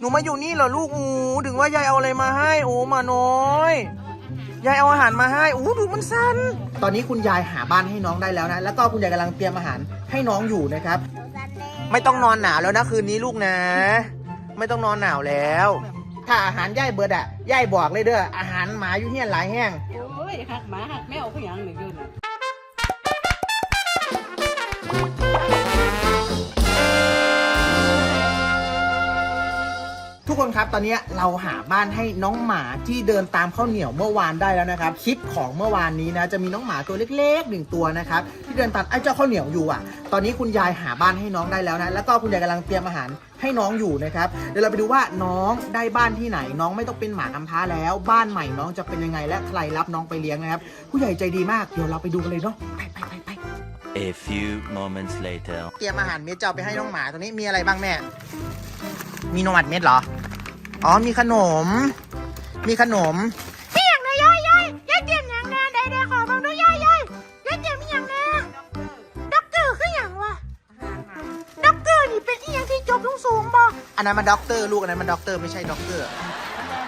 หนูมาอยู่นี่เหรอลูก อูถึงว่ายายเอาอะไรมาให้ โอ้หมาน้อย ยายเอาอาหารมาให้ อู้ดูมันสั้น ตอนนี้คุณยายหาบ้านให้น้องได้แล้วนะ แล้วก็คุณยายกำลังเตรียมอาหารให้น้องอยู่นะครับ ไม่ต้องนอนหนาวแล้วนะคืนนี้ลูกนะ ไม่ต้องนอนหนาวแล้ว ถ้าอาหารย่ายเบิดอะย่ายบอกเลยเด้อ อาหารหมาอยู่เฮียนหลายแห้งโอ้ยหักหมาหักแมวก็ยังหนึ่งอยู่น่ะ กคนครับ ตอนนี้เราหาบ้านให้น้องหมาที่เดินตามข้าวเหนียวเมื่อวานได้แล้วนะครับ คลิปของเมื่อวานนี้นะ จะมีน้องหมาตัวเล็กๆหนึ่งตัวนะครับ ที่เดินตามไอ้เจ้าข้าวเหนียวอยู่อะ ตอนนี้คุณยายหาบ้านให้น้องได้แล้วนะ แล้วก็คุณยายกำลังเตรียมอาหารให้น้องอยู่นะครับ เดี๋ยวเราไปดูว่าน้องได้บ้านที่ไหน น้องไม่ต้องเป็นหมากำพร้าแล้ว บ้านใหม่น้องจะเป็นยังไงและใครรับน้องไปเลี้ยงนะครับ ผู้ใหญ่ใจดีมาก เดี๋ยวเราไปดูกันเลยเนาะ ไปไปไปไป A few moments later. เตรียมอาหารเม็ดจะเอาไปให้น้องหมาตัวนี้มีอะไรบ้างแม่ มีนมอัดเม็ดเหรอ อ๋อมีขนม มีขนมมีอย่างนะยายยายยายเตรียมอย่างแน่ได้ได้ขอบังด้วยยายยายยายเตรียมมีอย่างแน่ด็อกเตอร์คืออย่างวะด็อกเตอร์นี่เป็นอีหยังที่จบสูงๆบ่อันนั้นมันด็อกเตอร์ลูกอันนั้นมันด็อกเตอร์ไม่ใช่ด็อกเตอร์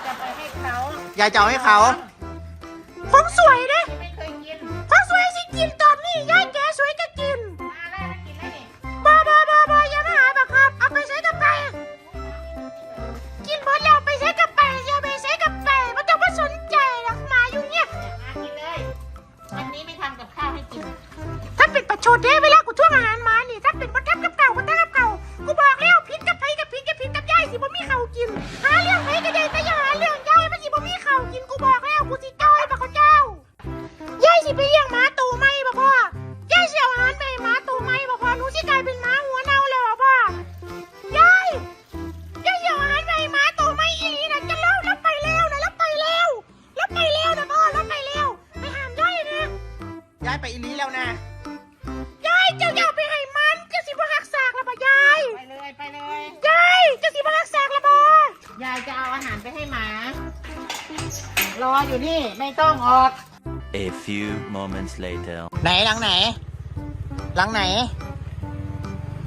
จะไปให้เขายายจะเอาให้เขาของสวยเด้ไม่เคยกินของสวยสิกินตอ บ่พ่อหนูสิกลายเป็นหมาหัวเน่าแล้วบ่พ่อยายยายสิเอาอาหารไปให้หมาตัวใหม่อีหลีนะจะเล่าแล้วไปแล้วนะแล้วไปแล้วแล้วไปแล้วนะพ่อแล้วไปแล้วไปหามยายนะยายไปอีลีแล้วนะยายเจ้าอย่าไปให้มันเจะสิบ่หักษากละบ่ยายไปเลยไปเลยยายเจะสิบ่หักษากละบ่ยายจะเอาอาหารไปให้หมารออยู่นี่ไม่ต้องออก A few moments later. ไหนหลังไหน หลังไหน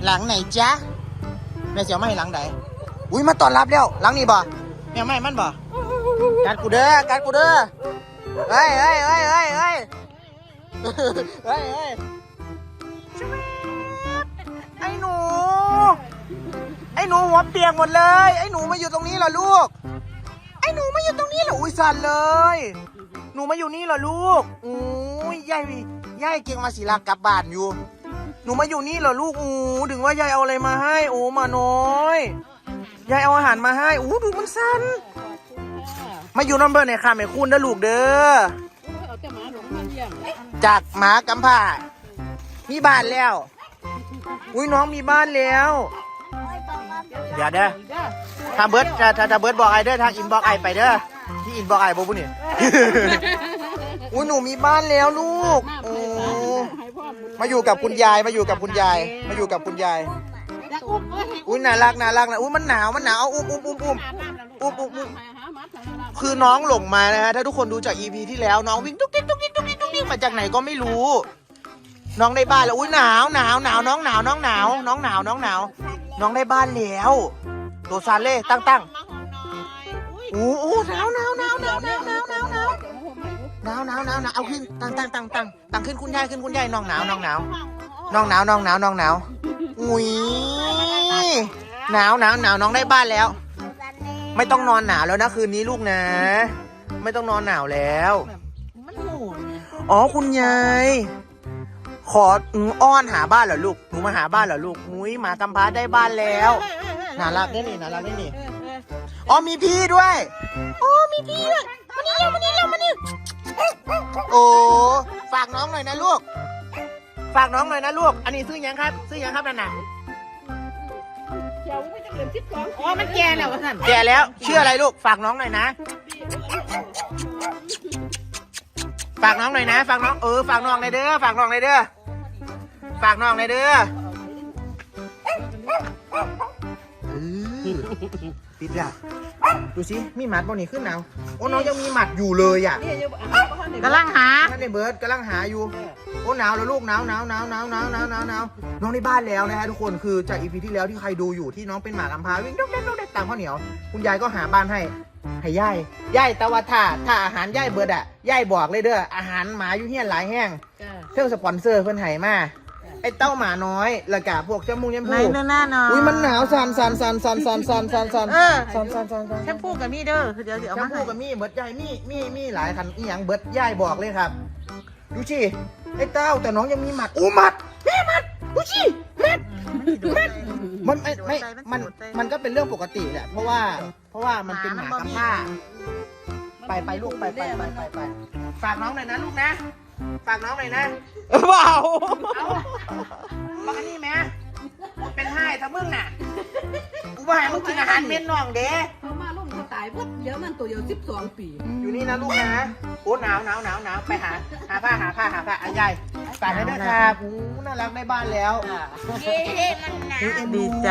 หลังไหนจ๊ะแม่เสียวไม่ให้หลังไหนอุ้ยมาต้อนรับแล้วหลังนี้บ่แม่ไม่มันบ่การกูเด้อการกูเด้อเฮ้ยเฮ้ยเฮ้ยเฮ้ยเฮ้ยเฮ้ยเฮ้ยไอ้หนู ไอ้หนูหัวเปียกหมดเลย ไอ้หนูมาอยู่ตรงนี้เหรอลูก ไอ้หนูมาอยู่ตรงนี้เหรออุ้ยสั่นเลย หนูมาอยู่นี่เหรอลูกอู้ยยายยายเก่งมาศิลากลับบ้านอยู่ หนูมาอยู่นี่เหรอลูกอู้ถึงว่ายายเอาอะไรมาให้ โอ้มาน้อย ยายเอาอาหารมาให้อู้ดูมันสั้นมาอยู่น้ำเบอร์ในอยค่ะแม่คุณเด้อลูกเด้อ เอาแต่หมาหลงมาเลี้ยงจากหมากำผ่ามีบ้านแล้ว อุ้ยน้องมีบ้านแล้วอย่าเด้อถ้าเบิร์ดถ้าถ้าถ้าเบิร์ดบอกไอเด้อทางอินบอกไอไปเด้อ ที่อินบอกไอบอกบุนี่ อุ้ยหนูมีบ้านแล้วลูก โอ้ มาอยู่กับคุณยายมาอยู่กับคุณยาย มาอยู่กับคุณยายจะอุ้มเอ้ยอุ้ยน่ารักน่ารักนะอุ้ยมันหนาวมันหนาวเอาอุ้มอุ้มอุ้มอุ้ม อาบน้ำแล้วลูกอุ้มอุ้มอุ้ม หาหาหมาทางน้ำคือน้องหลงมานะฮะถ้าทุกคนดูจาก EP ที่แล้วน้องวิ่งตุ๊กติ๊กตุ๊กติ๊กตุ๊กติ๊กตุ๊กติ๊กมาจากไหนก็ไม่รู้ น้องได้บ้านแล้วอุ้ยหนาวหนาวหนาวน้องหนาวน้องหนาวน้องหนาวน้องหนาวน้องได้บ้านแล้วตัวซาเล่ตั้งตั้งมาหอมหน่อยอุ้ยโอ้โหหนาว หนาวหนาวหนาวเอาขึ้นตั้งตั้งตั้งตั้งตั้งขึ้นคุณยายขึ้นคุณยายน้องหนาวน้องหนาวน้องหนาวน้องหนาวน้องหนาวอุ้ยหนาวหนาวหนาวน้องได้บ้านแล้ว ไม่ต้องนอนหนาวแล้วนะคืนนี้ลูกนะ ไม่ต้องนอนหนาวแล้วมันหูอ๋อคุณยายขออ้อนหาบ้านเหรอลูกหนูมาหาบ้านเหรอลูกอุ้ยหมากำพร้าได้บ้านแล้วน่ารักได้นี่น่ารักได้นี่อ๋อมีพี่ด้วยโอ้มีพี่ด้วยมานี่เร็วมานี่เร็วมานี่ โอ้ฝากน้องหน่อยนะลูก ฝากน้องหน่อยนะลูก อันนี้ซื้อยังครับ ซื้อยังครับนั่นน่ะเดี๋ยวไม่จะเกินสิบสองอ๋อมันแก่แล้ววะท่านแก่แล้วชื่ออะไรลูก ฝากน้องหน่อยนะ ฝากน้องหน่อยนะ ฝากน้องเออฝากน้องหน่อยเด้อ ฝากน้องหน่อยเด้อ ฝากน้องหน่อยเด้อเออติดอะดูสิมีหมัดบนนี่ขึ้นหนาวโอ้น้องยังมีหมัดอยู่เลยอะ นี่อยู่อะเขาให้กำลังหา ท่านในเบิร์ดกำลังหาอยู่ โอ้หนาวแล้วลูกหนาวหนาวหนาวหนาวหนาวหนาวหนาวหนาวน้องในบ้านแล้วนะฮะทุกคนคือจากอีพีที่แล้วที่ใครดูอยู่ที่น้องเป็นหมากำพร้าวิ่งดุ๊กเด็ดดุ๊กเด็ดตามข้าวเหนียว คุณยายก็หาบ้านให้ให้ย่ายย่ายแต่ว่าถ้าถ้าอาหารย่ายเบิร์ดอะย่ายบอกเลยเด้ออาหารหมาอยู่เฮียนหลายแห้งจ้าเท่าสปอนเซอร์เพิ่นให้มา ไอ้เต้าหมาน้อยแล้วก็พวกจมูกยมไหนพูเนื้อหน้าหนอยอุ้ยมันหนาวสั่นสั่นสั่นสั่นสั่นสั่นสั่นสั่นเออสั่นสั่นสั่นสั่นแชมพูกับมีเด้อเดี๋ยวเดี๋ยวเอาแชมามให้พูกับมีเบิร์ดใหญ่มีมีมีหลายคันอีหยังเบิร์ดใหญ่บอกเลยครับ ดูสิไอ้เต้าแต่น้องยังมีหมัดอู้หมัดแม่หมัดดูสิหมัดมันไม่ไม่มันมันก็เป็นเรื่องปกติแหละเพราะว่าเพราะว่ามันเป็นหมากำพร้า ไปไปลูกไปไปไปไปไปฝากน้องหน่อยนะลูกนะ ฝากน้องหน่อยนะ เปล่าเอาบักอันนี่แม่เป็นไห้ถ้ามึงน่ะ กูว่าให้มึงกินอาหารเม็ดน้องเด้เขามาลุ่มเขาตายเพิ่เดี๋ยวมันตัวเดียวสิบสองปีอยู่นี่นะลูกนะ โอ้หนาวหนาวหนาวหนาวไปหา หาผ้าหาผ้าหาผ้าอันใหญ่ฝากให้ด้วยครับอู้น่ารักในบ้านแล้วเย้มันหนาว ดีใจ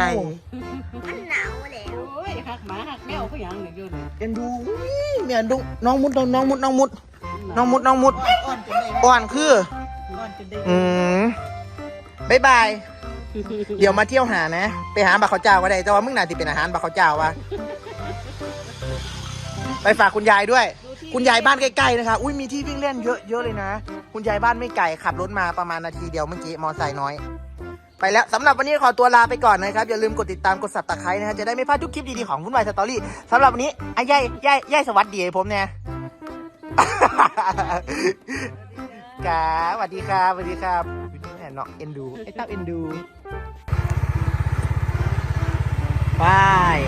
มันหนาวแล้ว โอ้ยหักหมาหักแมวเขาอย่างหนึ่งอยู่นี่ เอ็นดูอุ้ยเมียดูน้องมุดน้องมุดน้องมุด น้องมุดน้องมุดอ่อนจนได้อ่อนคือ อ่อนจนได้อืมบายบาย เดี๋ยวมาเที่ยวหานะ ไปหาบักข้าวเจ้าก็ได้แต่ว่ามึงน่าจะเป็นอาหารบักข้าวเจ้าวะไปฝากคุณยายด้วย คุณยายบ้านใกล้ๆนะคะอุ้ยมีที่วิ่งเล่นเยอะเยอะเลยนะ คุณยายบ้านไม่ไกลขับรถมาประมาณนาทีเดียวเมื่อกี้มอไซค์น้อย ไปแล้วสำหรับวันนี้ขอตัวลาไปก่อนนะครับ อย่าลืมกดติดตามกดสับตะไคร้นะฮะจะได้ไม่พลาดทุกคลิปดีๆของวุ่นวายสตอรี่สำหรับวันนี้ไอ้ย่ายย่ายย่ายสวัสดีให้ผมเนี่ย กาสวัสดีครับสวัสดีครับแหมน้องเอ็นดูไอ้เต้าเอ็นดูบาย